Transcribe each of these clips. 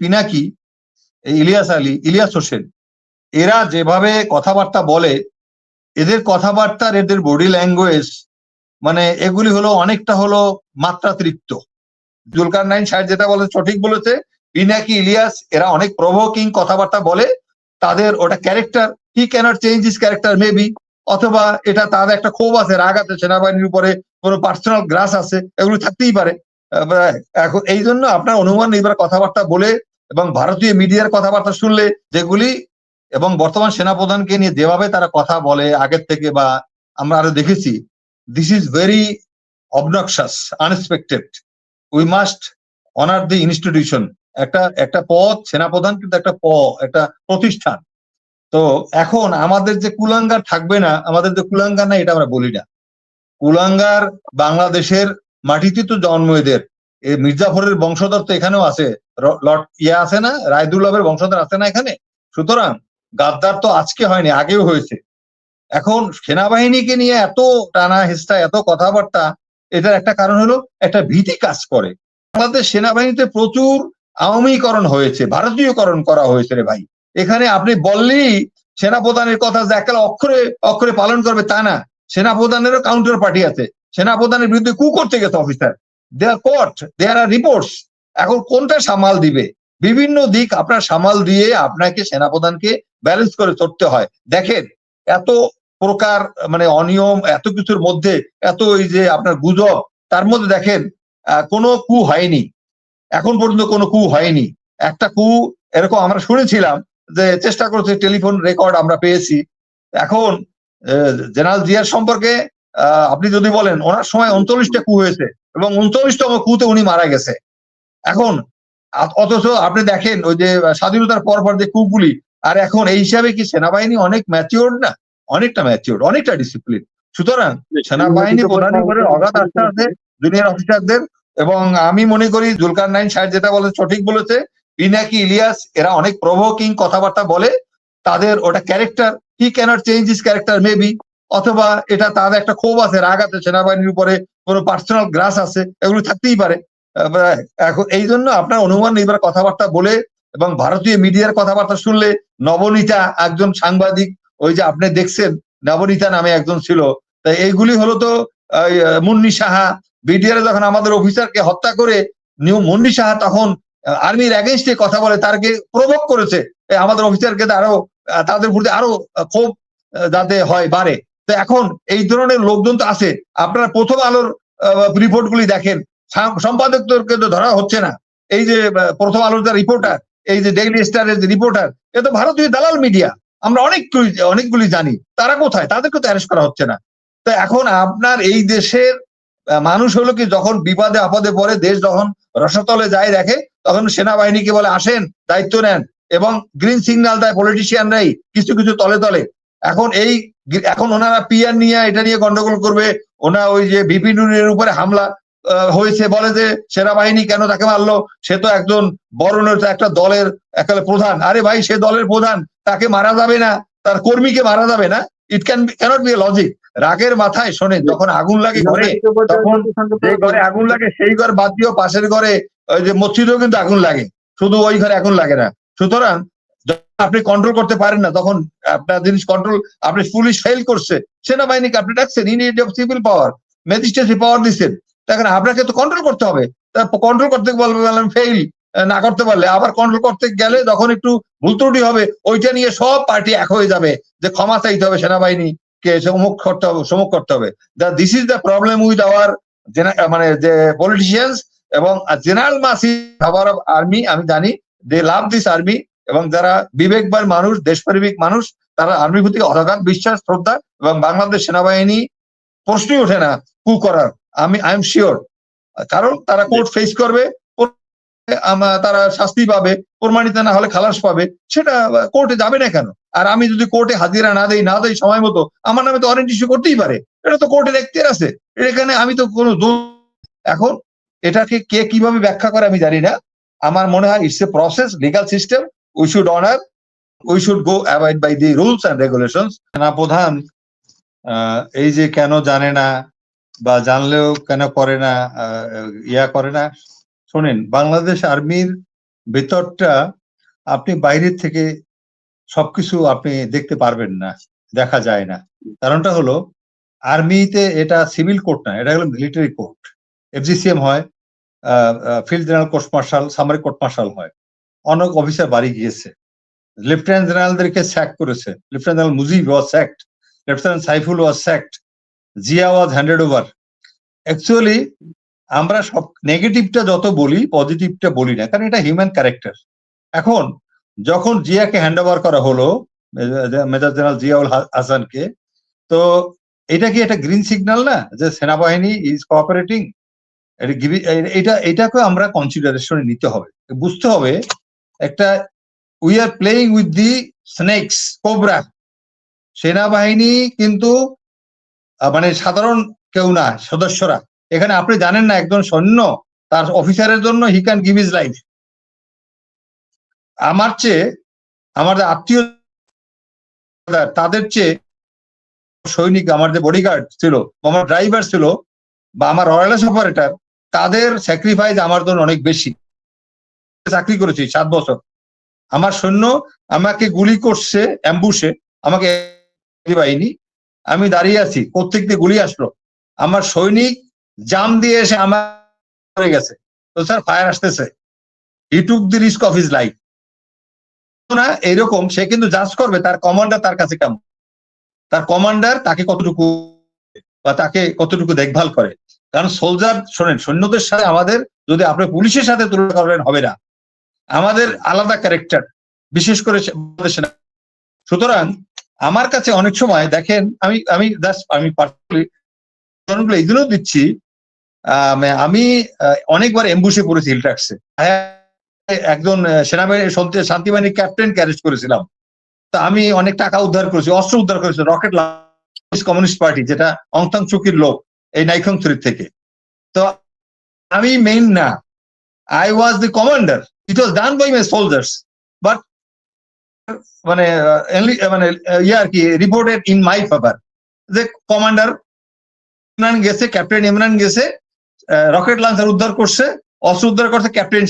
পিনাকি ইলিয়াস আলী, ইলিয়াস হোসেন, এরা যেভাবে কথাবার্তা বলে, এদের কথাবার্তার, এদের বডি ল্যাঙ্গুয়েজ মানে এগুলি হলো অনেকটা হলো মাত্রাতিরিক্ত। জুলকার নাইন সাহেব যেটা বলে সঠিক বলেছে, পিনাকি, ইলিয়াস, এরা অনেক প্রভোকিং কথাবার্তা বলে, তাদের ওটা character he cannot change is character maybe অথবা এটা তাদের একটা ক্ষোভ আছে, রাগ আছে, সেনাবাহিনীর উপরে কোনো পার্সোনাল গ্রাস আছে, এগুলো থাকতেই পারে। এখন এই জন্য আপনার অনুমান নির্ভর কথাবার্তা বলে এবং ভারতীয় মিডিয়ার কথাবার্তা শুনলে যেগুলি এবং বর্তমান সেনাপ্রধানকে নিয়ে যেভাবে তারা কথা বলে আগের থেকে বা আমরা আরও দেখেছি this is very obnoxious unexpected we must honour the institution একটা একটা পদ, সেনাপ্রধান কিন্তু একটা প, একটা প্রতিষ্ঠান। তো এখন আমাদের যে কুলাঙ্গার থাকবে না, আমাদের যে কুলাঙ্গার না এটা আমরা বলি না। কুলাঙ্গার বাংলাদেশের মাটিতে তো জন্ম এদের। মির্জাফরের বংশধর তো এখানেও আছে। লর্ড ইয়ে আছে না? রায়দুল্লাভের বংশধর আছে না এখানে? সুতরাং গাদ্দার তো আজকে হয়নি, আগেও হয়েছে। এখন সেনাবাহিনীকে নিয়ে এত টানা হেস্টা এত কথাবার্তা, এটার একটা কারণ হলো একটা ভীতি কাজ করে। বাংলাদেশ সেনাবাহিনীতে প্রচুর আওয়ামীকরণ হয়েছে, ভারতীয়করণ করা হয়েছে রে ভাই। এখানে আপনি বললেই সেনাপ্রধানের কথা যে একেবারে অক্ষরে অক্ষরে পালন করবে তা না। সেনাপ্রধানেরও কাউন্টার পার্টি আছে। সেনাপ্রধানের বিরুদ্ধে কু করতে গেছে officer they are court there are reports এখন কোনটা সামাল দিবে? বিভিন্ন দিক আপনার সামাল দিয়ে আপনাকে সেনাপ্রধানকে ব্যালেন্স করে চলতে হয়। দেখেন, এত প্রকার মানে অনিয়ম, এত কিছুর মধ্যে, এত এই যে আপনার গুজব, তার মধ্যে দেখেন কোনো কু হয়নি। এখন পর্যন্ত কোনো কু হয়নি। একটা কু, এরকম আমরা শুনেছিলাম যে চেষ্টা করছে, টেলিফোন রেকর্ড আমরা পেয়েছি। এখন জেনারেল জিয়ার সম্পর্কে আপনি যদি বলেন, ওনার সময় উনচল্লিশটা কু হয়েছে এবং উনচল্লিশতম কুতে উনি মারা গেছে। এখন অথচ আপনি দেখেন ওই যে স্বাধীনতার পর পর যে কুগুলি আর এখন এই হিসাবে কি সেনাবাহিনী অনেক ম্যাচিওর না? অনেকটা ম্যাচিওর অনেকটা ডিসিপ্লিন সুতরাং সেনাবাহিনী প্রধানের উপরে অগাধ আস্থা আছে জুনিয়র অফিসারদের এবং আমি মনে করি জুলকার নাইন সাহেব যেটা বলে সঠিক বলেছে পিনাকি ইলিয়াস এরা অনেক প্রভোকিং কথাবার্তা বলে তাদের ওটা character he cannot change is character maybe অথবা এটা তাদের একটা ক্ষোভ আছে রাগ আছে সেনাবাহিনীর উপরে কোনো পার্সোনাল গ্রাস আছে এগুলো থাকতেই পারে। এখন এই জন্য আপনার অনুমান নির্ভর কথাবার্তা বলে এবং ভারতীয় মিডিয়ার কথাবার্তা শুনলে নবনীতা একজন সাংবাদিক, ওই যে আপনি দেখছেন নবনীতা নামে একজন ছিল। তাই এইগুলি হলো তো মুন্নি সাহা, বিডিআর যখন আমাদের অফিসারকে হত্যা করে নিউ মুন্নি সাহা তখন আর্মির এগেনস্টে কথা বলে, তারকে প্রভোগ করেছে। আমাদের অফিসারকে তো আরও তাদের প্রতি আরও ক্ষোভ যাতে হয়, বাড়ে। তো এখন এই ধরনের লোকজন তো আছে। আপনারা প্রথম আলোর রিপোর্ট গুলি দেখেন। সম্পাদকদেরকে তো ধরা হচ্ছে না। এই যে প্রথম আলোর যে রিপোর্টার এই যে ডেইলি স্টারের যে রিপোর্টার এ তো ভারতীয় দালাল মিডিয়া আমরা অনেকগুলি অনেকগুলি জানি। তারা কোথায়? তাদেরকে তো অ্যারেস্ট করা হচ্ছে না। তো এখন আপনার এই দেশের মানুষ হলো কি, যখন বিপদে আপদে পড়ে, দেশ যখন রসতলে যায় দেখে, তখন সেনাবাহিনীকে বলে, আসেন, দায়িত্ব নেন। এবং গ্রিন সিগন্যাল দেয় পলিটিশিয়ানরাই কিছু কিছু তলে তলে। এখন এই এখন ওনারা পিয়ার নিয়ে এটা নিয়ে গন্ডগোল করবে। ওনা ওই যে বিপিনুরের উপরে হামলা। হয়েছে বলে যে সেনাবাহিনী কেন তাকে মারলো? সে তো একজন বড় নেতা, একটা দলের একেবারে প্রধান। আরে ভাই সে দলের প্রধান তাকে মারা যাবে না? তার কর্মীকে মারা যাবে না? It can cannot be logic রাগের মাথায় শোনে যখন আগুন লাগে ঘরে তখন যে ঘরে আগুন লাগে সেই ঘর বাদ দিয়েও পাশের ঘরে ওই যে মসজিদেও কিন্তু আগুন লাগে। শুধু ওই ঘরে আগুন লাগে না। সুতরাং আপনি কন্ট্রোল করতে পারেন না তখন আপনার জিনিস কন্ট্রোল আপনি পুলিশ ফেল করছে সেনাবাহিনীকে আপনি ডাকছেন unit of civil power magistracy power দিচ্ছেন। তখন আপনাকে তো কন্ট্রোল করতে হবে। কন্ট্রোল করতে বলবে, বললাম ফেল না করতে পারলে আবার কন্ট্রোল করতে গেলে যখন একটু ভুল ত্রুটি হবে, ওইটা নিয়ে সব পার্টি এক হয়ে যাবে যে ক্ষমা চাইতে হবে সেনাবাহিনী কে সমুখ করতে হবে সমুখ করতে হবে। This is the problem with our মানে যে পলিটিশিয়ানস এবং জেনারেল মাসি আওয়ার আর্মি আমি জানি দে লাভ দিস আর্মি এবং যারা বিবেকবান মানুষ, দেশপ্রেমিক মানুষ, তারা আর্মির প্রতি অগাধ বিশ্বাস, শ্রদ্ধা এবং বাংলাদেশ সেনাবাহিনী প্রশ্নই ওঠে না, কু করার। আমি আই এম শিওর কারণ তারা কোর্ট ফেস করবে তারা শাস্তি পাবে প্রমাণিত না হলে খালাস পাবে সেটা কোর্টে যাবে না কেন? আর আমি যদি কোর্টে হাজিরা না দেই না দেই সময় মতো আমার নামে তো ওয়ারেন্ট ইস্যু করতেই পারে। এটা তো কোর্টের এখতিয়ার আছে। এখানে আমি তো কোনো এখন এটাকে কে কীভাবে ব্যাখ্যা করে আমি জানি না। আমার মনে হয় it's a process legal system we should honour we should go avoid by the rules and regulation সেনাপ্রধান আহ, এই যে কেন জানে না বা জানলেও কেন করে না ইয়া করে না। শোনেন, বাংলাদেশ আর্মির ভেতরটা আপনি বাইরের থেকে সবকিছু আপনি দেখতে পারবেন না, দেখা যায় না। কারণটা হলো, আর্মিতে এটা সিভিল কোর্ট না, এটা হলো মিলিটারি কোর্ট। এফজিসিএম হয় field general court martial summary court martial হয়। অনেক অফিসার বাড়ি গিয়েছে। লেফটেন্যান্ট জেনারেলদেরকে স্যাক করেছে। Lieutenant general Mujib was sacked lieutenant Saiful was sacked Zia was handed over actually আমরা সব নেগেটিভটা যত বলি পজিটিভটা বলি না, কারণ এটা হিউম্যান ক্যারেক্টার এখন, যখন জিয়াকে হ্যান্ড ওভার করা হলো মেজর জেনারেল জিয়াউল হাসানকে, তো এটা কি একটা গ্রিন সিগন্যাল না, যে সেনাবাহিনী ইজ কোঅপারেটিং এটা এটাকে আমরা কনসিডারেশনে নিতে হবে। বুঝতে হবে, একটা we are playing with the snakes cobra সেনাবাহিনী কিন্তু মানে সাধারণ কেউ না, সদস্যরা। এখানে আপনি জানেন না একজন সৈন্য, তার অফিসারের জন্য he can give is life আমার চেয়ে, আমার আত্মীয়, তাদের চেয়ে সৈনিক আমার যে বডিগার্ড ছিল আমার ড্রাইভার ছিল বা আমার রয়্যাল অপারেটর তাদের স্যাক্রিফাইস আমার জন্য অনেক বেশি। চাকরি করেছি সাত বছর। আমার সৈন্য আমাকে গুলি করছে অ্যাম্বুসে আমাকে বাহিনী আমি দাঁড়িয়ে আছি কোথেক দিয়ে গুলি আসলো। আমার সৈনিক জাম দিয়ে এসে আমার গেছে। তো স্যার ফায়ার আসতেছে। He took the risk of his life না, এরকম সে কিন্তু জাজ করবে তার কমান্ডার তার কাছে কেমন। তার কমান্ডার তাকে কতটুকু বা তাকে কতটুকু দেখভাল করে। কারণ সোলজার শোনেন, সৈন্যদের সাথে আমাদের যদি আপনি পুলিশের সাথে তুলনা করবেন হবে না। আমাদের আলাদা ক্যারেক্টার বিশেষ করে সুতরাং আমার কাছে অনেক সময় দেখেন আমি আমি আমি পার্সোনালি জন্য দিচ্ছি আম, আমি অনেকবার এম্বুসে পড়েছি হিলট্যাক্সে একজন আহ, সেনাবাহিনী শান্তি- শান্তিবাহিনীর ক্যাপ্টেন ক্যারেজ করেছিলাম। তা আমি অনেক টাকা উদ্ধার করেছি অস্ত্র উদ্ধার করেছি রকেট কমিউনিস্ট পার্টি যেটা অংসাং চুকির লোক এই নাইখং থ্রি থেকে। তো আমি মেইন না I was the commander it was done by my soldiers but মানে মানে ইয়ে আর কি রিপোর্টেড ইন মাই ফেভার যে কমান্ডার ইমরান গেছে ক্যাপ্টেন ইমরান গেছে রকেট লঞ্চার উদ্ধার করছে, অস্ত্র উদ্ধার করছে ক্যাপ্টেন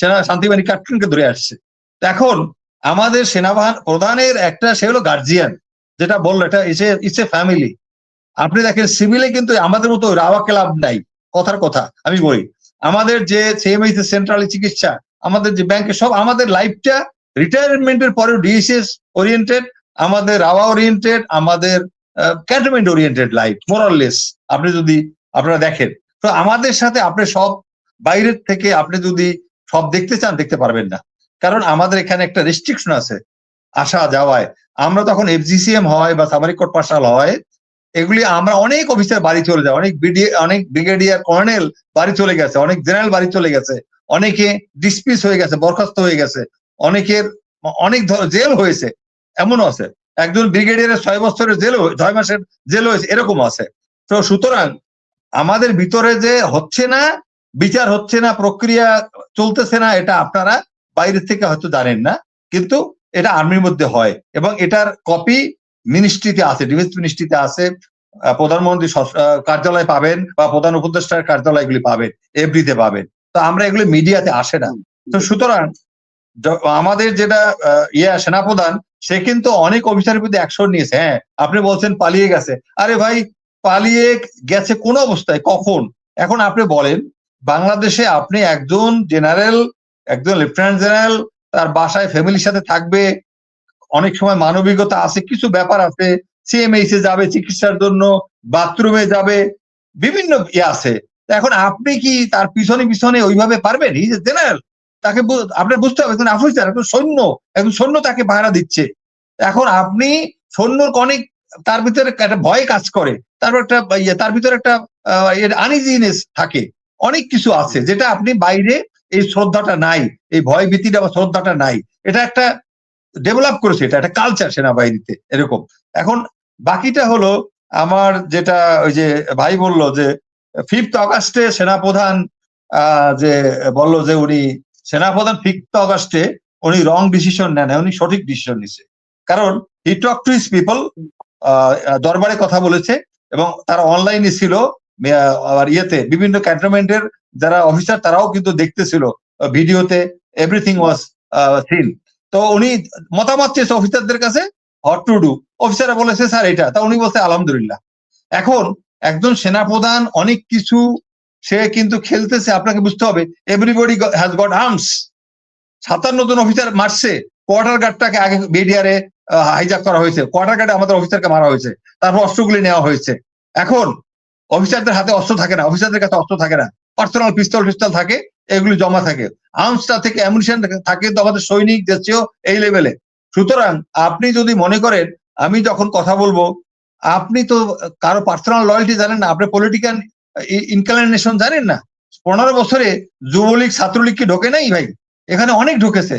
সেনা, শান্তিবাহিনী ক্যাপ্টেনকে ধরে আসছে। এখন আমাদের সেনাবাহিনী প্রধানের একটা, সে হলো গার্জিয়ান যেটা বলল, এটা ইসে ইটস এ ফ্যামিলি আপনি দেখেন সিভিলে কিন্তু আমাদের মতো রাওয়া ক্লাব নাই, কথার কথা, আমি বলি। আমাদের যে সিএমএই সেন্ট্রাল চিকিৎসা, আমাদের যে ব্যাংকে সব আমাদের লাইফটা রিটায়ারমেন্টের পরেও ডিএসএস ওরিয়েন্টেড আমাদের রাওয়া ওরিয়েন্টেড আমাদের ক্যান্টনমেন্ট ওরিয়েন্টেড লাইফ মোরাললেস আপনি যদি, আপনারা দেখেন। তো আমাদের সাথে আপনি সব বাইরের থেকে আপনি যদি সব দেখতে চান, দেখতে পারবেন না। কারণ আমাদের এখানে একটা রেস্ট্রিকশন আছে, আসা যাওয়ায়। আমরা তখন এফজিসিএম হয় বা সামারিক কোর্ট মার্শাল হয়, এগুলি আমরা অনেক অফিসার বাড়ি চলে যায়, অনেক বিডি অনেক ব্রিগেডিয়ার কর্নেল বাড়ি চলে গেছে, অনেক জেনারেল বাড়ি চলে গেছে, অনেকে ডিসপিস হয়ে গেছে, বরখাস্ত হয়ে গেছে। অনেকের অনেক জেল হয়েছে, এমনও আছে। একজন ব্রিগেডিয়ারের ছয় বছরের জেল ছয় মাসের জেল হয়েছে, এরকম আছে। তো সুতরাং আমাদের ভিতরে যে হচ্ছে না, বিচার হচ্ছে না, প্রক্রিয়া চলতেছে না, এটা আপনারা বাইরে থেকে হয়তো জানেন না, কিন্তু এটা আর্মির মধ্যে হয় এবং এটার কপি মিনিস্ট্রিতে আছে, ডিফেন্স মিনিস্ট্রিতে আছে প্রধানমন্ত্রী কার্যালয় পাবেন বা প্রধান উপদেষ্টার কার্যালয়গুলি পাবেন এভরিতে পাবেন। তো আমরা এগুলো মিডিয়াতে আসে না। তো সুতরাং আমাদের যেটা ইয়া সেনাপ্রধান, সে কিন্তু অনেক অফিসারের প্রতি অ্যাকশন নিয়েছে। হ্যাঁ আপনি বলছেন পালিয়ে গেছে। আরে ভাই, পালিয়ে গেছে কোন অবস্থায়? কখন? এখন আপনি বলেন, বাংলাদেশে আপনি একজন জেনারেল একজন লেফটেন্যান্ট জেনারেল তার বাসায় ফ্যামিলির সাথে থাকবে, অনেক সময় মানবিকতা আছে, কিছু ব্যাপার আছে সিএমএইচ এ যাবে চিকিৎসার জন্য বাথরুমে যাবে, বিভিন্ন ইয়ে আছে। এখন আপনি কি তার পিছনে পিছনে ওইভাবে পারবেন? যে জেনারেল তাকে আপনার বুঝতে হবে একজন অফিসার একজন সৈন্য একজন সৈন্য তাকে পাহারা দিচ্ছে। এখন আপনি সৈন্যর অনেক তার ভিতরে একটা ভয় কাজ করে তারপর একটা ইয়ে তার ভিতরে একটা আনইজিনেস থাকে। অনেক কিছু আছে যেটা আপনি বাইরে এই শ্রদ্ধাটা নাই এই ভয় ভীতিটা বা শ্রদ্ধাটা নাই। এটা একটা ডেভেলপ করেছে এটা একটা কালচার সেনাবাহিনীতে এরকম। এখন বাকিটা হলো আমার যেটা ওই যে ভাই বলল যে ফিফথ অগাস্টে সেনাপ্রধান আহ, যে বলল যে উনি সেনাপ্রধান ফিফথ অগাস্টে উনি রং ডিসিশন নেন, উনি সঠিক ডিসিশন নিছে। কারণ হি টক টু হিস পিপল দরবারে কথা বলেছে এবং তারা অনলাইনে ছিল আবার ইয়েতে, বিভিন্ন ক্যান্টনমেন্টের যারা অফিসার তারাও কিন্তু দেখতেছিল, ভিডিওতে এভরিথিং ওয়াজ সিন তো উনি মতামত চেয়েছে অফিসারদের কাছে হট টু ডু অফিসাররা বলেছে, স্যার, এটা। তা উনি বলছে, আলহামদুলিল্লাহ। এখন একজন সেনাপ্রধান অনেক কিছু সে কিন্তু খেলতেছে, আপনাকে বুঝতে হবে এভরিবডি হ্যাজ গট আর্মস সাতান্ন জন অফিসার মারছে কোয়ার্টার গার্ডটাকে আগে বিডিআরে হাইজাক করা হয়েছে। কোয়ার্টার গার্ডে আমাদের অফিসারকে মারা হয়েছে, তারপর অস্ত্রগুলি নেওয়া হয়েছে। এখন অফিসারদের হাতে অস্ত্র থাকে না অফিসারদের কাছে অস্ত্র থাকে না। পার্সোনাল পিস্তল টিস্তল থাকে, এগুলি জমা থাকে। আর্মসটা থেকে অ্যামুনিশন থাকে তো আমাদের সৈনিক দেশীয় এই লেভেলে সুতরাং আপনি যদি মনে করেন, আমি যখন কথা বলব, আপনি তো কারও পার্সোনাল লয়্যালটি জানেন না, আপনি পলিটিক্যাল ইনক্লাইনেশন জানেন না? পনেরো বছরে যুবলীগ ছাত্রলীগ কি ঢোকে নাই ভাই? এখানে অনেক ঢুকেছে।